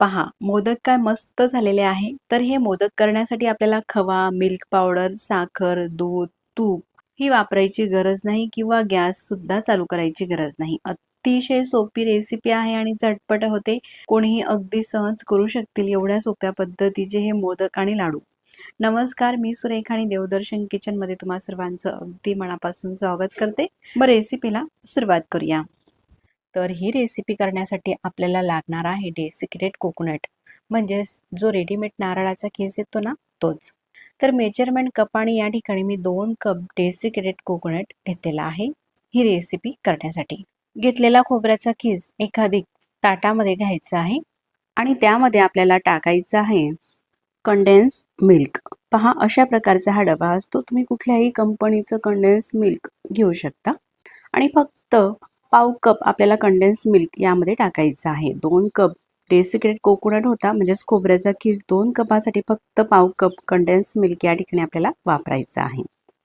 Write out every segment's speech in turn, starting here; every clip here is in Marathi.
पहा मोदक काय मस्त झालेले आहे. तर हे मोदक करण्यासाठी आपल्याला खवा मिल्क पावडर साखर दूध तूप ही वापरायची गरज नाही किंवा गॅस सुद्धा चालू करायची गरज नाही. अतिशय सोपी रेसिपी आहे आणि झटपट होते. कोणीही अगदी सहज करू शकतील एवढ्या सोप्या पद्धतीचे हे मोदक आणि लाडू. नमस्कार मी सुरेखा आणि देवदर्शन किचनमध्ये तुम्हा सर्वांचं अगदी मनापासून स्वागत करते. मग रेसिपीला सुरुवात करूया. तर ही रेसिपी करण्यासाठी आपल्याला लागणार आहे डेसिक्रेट कोकोनट म्हणजेच जो रेडीमेड नारळाचा केस येतो ना तोच. तर मेजरमेंट कप आणि या ठिकाणी मी दोन कप डेसिक्रेट कोकोनट घेतलेला आहे ही रेसिपी करण्यासाठी. घेतलेला खोबऱ्याचा खीस एखादी ताटामध्ये घ्यायचा आहे आणि त्यामध्ये आपल्याला टाकायचं आहे कंडेन्स मिल्क पहा अशा प्रकारचा हा डबा असतो. तुम्ही कुठल्याही कंपनीचं कंडेन्स मिल्क घेऊ शकता. आणि फक्त पाव कप आपल्याला कंडेन्स मिल्क यामध्ये टाकायचं आहे. दोन कप डेसिक्रेट कोकोनट होता म्हणजेच खोबऱ्याचा खीस दोन कपासाठी फक्त पाव कप कंडेन्स मिल्क या ठिकाणी आपल्याला वापरायचं आहे.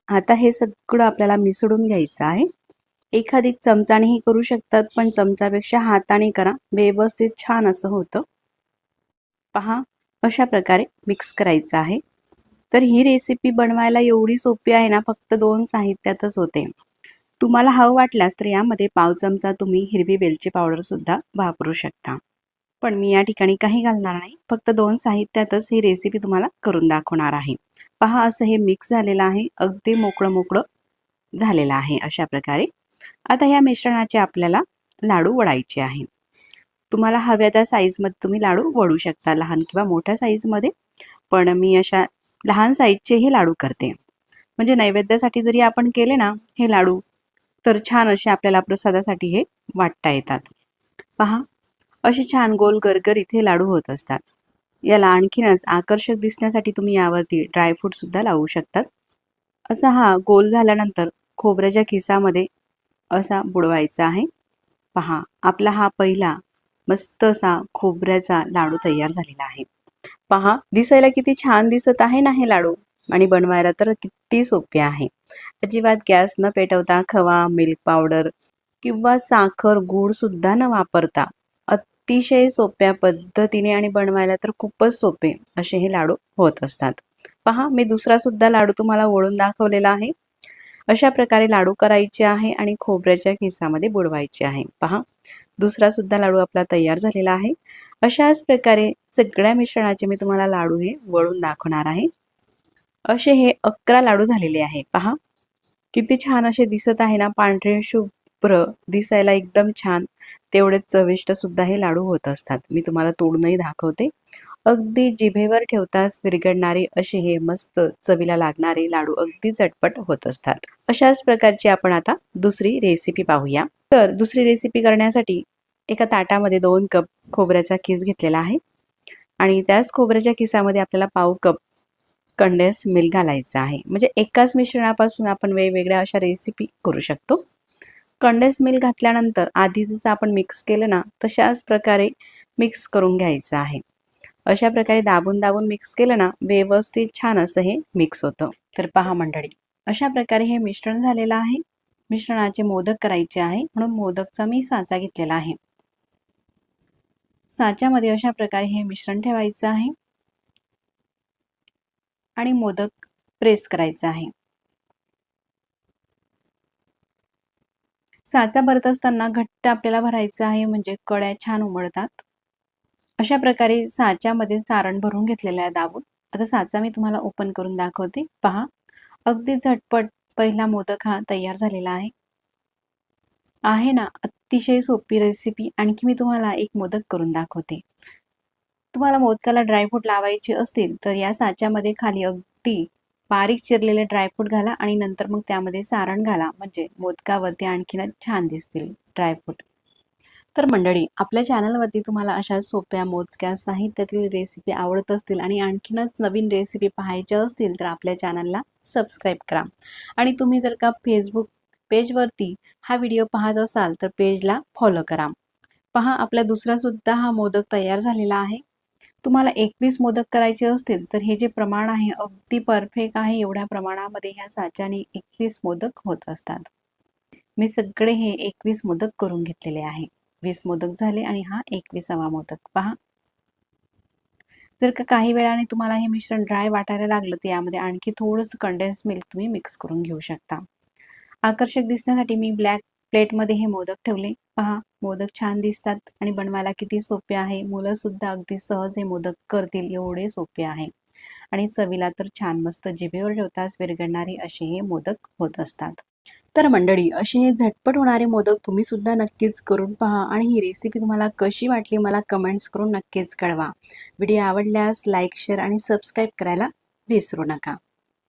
आता हे सगळं आपल्याला मिसळून घ्यायचं आहे. एखादी चमचानेही करू शकतात पण चमचापेक्षा हाताने करा. व्यवस्थित छान असं होतं. पहा अशा प्रकारे मिक्स करायचं आहे. तर ही रेसिपी बनवायला एवढी सोपी आहे ना फक्त दोन साहित्यातच होते. तुम्हाला हवं वाटल्यास तर यामध्ये पाव चमचा तुम्ही हिरवी वेलची पावडरसुद्धा वापरू शकता. पण मी या ठिकाणी काही घालणार नाही. फक्त दोन साहित्यातच ही रेसिपी तुम्हाला करून दाखवणार आहे. पहा असं हे मिक्स झालेलं आहे. अगदी मोकळं मोकळं झालेलं आहे अशा प्रकारे. आता ह्या मिश्रणाचे आपल्याला लाडू वडायचे आहे. तुम्हाला हव्या त्या साईजमध्ये तुम्ही लाडू वळू शकता. लहान किंवा मोठ्या साईजमध्ये पण मी अशा लहान साईजचेही लाडू करते. म्हणजे नैवेद्यासाठी जरी आपण केले ना हे लाडू तर छान असे आपल्याला प्रसादासाठी हे वाटता येतात. पहा असे छान गोल गरगर इथे लाडू होत असतात. याला आणखीनच आकर्षक दिसण्यासाठी तुम्ही यावरती ड्रायफ्रूटसुद्धा लावू शकतात. असा हा गोल झाल्यानंतर खोबऱ्याच्या खिसामध्ये असा बुडवायचा आहे. पहा आपला हा पहिला मस्त असा खोबऱ्याचा लाडू तयार झालेला आहे. पहा दिसायला किती छान दिसत आहे ना हे लाडू. आणि बनवायला तर किती सोपे आहे. अजिबात गॅस न पेटवता खवा मिल्क पावडर किंवा साखर गूळ सुद्धा न वापरता अतिशय सोप्या पद्धतीने आणि बनवायला तर खूपच सोपे असे हे लाडू होत असतात. पहा मी दुसरा सुद्धा लाडू तुम्हाला ओळून दाखवलेला आहे. अशा प्रकारे लाडू करायचे आहे आणि खोबऱ्याच्या खिसामध्ये बुडवायचे आहे. पहा दुसरा सुद्धा लाडू आपला तयार झालेला आहे. अशाच प्रकारे सगळ्या मिश्रणाचे मी तुम्हाला लाडू हे वळून दाखवणार आहे. असे हे अकरा लाडू झालेले आहे. पहा किती छान असे दिसत आहे ना पांढरे शुभ्र दिसायला एकदम छान. तेवढेच चविष्ट सुद्धा हे लाडू होत असतात. मी तुम्हाला तोडूनही दाखवते. अगदी जिभेवर ठेवताच विरघडणारे असे हे मस्त चवीला लागणारे लाडू अगदी झटपट होत असतात. अशाच प्रकारची आपण आता दुसरी रेसिपी पाहूया. तर दुसरी रेसिपी करण्यासाठी एका ताटामध्ये दोन कप खोबऱ्याचा किस घेतलेला आहे. आणि त्याच खोबऱ्याच्या खिसामध्ये आपल्याला पाव कप कंडेन्स मिल्क घालायचं आहे. म्हणजे एकाच मिश्रणापासून आपण वेगवेगळ्या अशा रेसिपी करू शकतो. कंडेन्स मिल्क घातल्यानंतर आधी जसं आपण मिक्स केलं ना तशाच प्रकारे मिक्स करून घ्यायचं आहे. अशा प्रकारे दाबून दाबून मिक्स केलं ना व्यवस्थित छान असं हे मिक्स होतं. तर पहा मंडळी अशा प्रकारे हे मिश्रण झालेलं आहे. मिश्रणाचे मोदक करायचे आहे म्हणून मोदकचा मी साचा घेतलेला आहे. साच्यामध्ये अशा प्रकारे हे मिश्रण ठेवायचं आहे. आणि मोदक प्रेस करायचा आहे. साचा भरत असताना घट्ट आपल्याला भरायचा आहे म्हणजे कड्या छान उमळतात. अशा प्रकारे साच्यामध्ये सारण भरून घेतलेलं आहे दाबून. आता साचा मी तुम्हाला ओपन करून दाखवते. पहा अगदी झटपट पहिला मोदक हा तयार झालेला आहे. आहे ना अतिशय सोपी रेसिपी आणखी मी तुम्हाला एक मोदक करून दाखवते. तुम्हाला मोदकाला ड्रायफ्रूट लावायचे असतील तर या साच्यामध्ये खाली अगदी बारीक चिरलेले ड्रायफ्रूट घाला आणि नंतर मग त्यामध्ये सारण घाला. म्हणजे मोदकावरती आणखीनच छान दिसतील ड्रायफ्रूट तर मंडळी आपल्या चॅनलवरती तुम्हाला अशा सोप्या मोजक्या साहित्यातील रेसिपी आवडत असतील आणि आणखीनच नवीन रेसिपी पाहायच्या असतील तर आपल्या चॅनलला सबस्क्राईब करा. आणि तुम्ही जर का फेसबुक पेजवरती हा व्हिडिओ पाहत असाल तर पेजला फॉलो करा. पहा आपला दुसरा सुद्धा हा मोदक तयार झालेला आहे. तुम्हाला एकवीस मोदक करायचे असतील तर हे जे प्रमाण आहे अगदी परफेक्ट आहे एवढ्या प्रमाणामध्ये ह्या साच्याने एकवीस मोदक होत असतात. मी सगळे हे एकवीस मोदक करून घेतलेले आहे. वीस मोदक झाले आणि हा एकविसावा मोदक. पहा. जर का काही वेळाने तुम्हाला हे मिश्रण ड्राय वाटायला लागलं तर यामध्ये आणखी थोडंसं कंडेन्स मिल्क तुम्ही मिक्स करून घेऊ शकता. आकर्षक दिसण्यासाठी मी ब्लॅक प्लेटमध्ये हे मोदक ठेवले. पहा मोदक छान दिसतात आणि बनवायला किती सोपे आहे. मुलं सुद्धा अगदी सहज हे मोदक करतील एवढे सोपे आहे. आणि चवीला तर छान मस्त जिभेवर ठेवताच विरघळणारे असे हे मोदक होत असतात. तर मंडळी असे हे झटपट होणारे मोदक तुम्ही सुद्धा नक्कीच करून पहा आणि ही रेसिपी तुम्हाला कशी वाटली मला कमेंट्स करून नक्कीच कळवा. व्हिडिओ आवडल्यास लाईक शेअर आणि सबस्क्राईब करायला विसरू नका.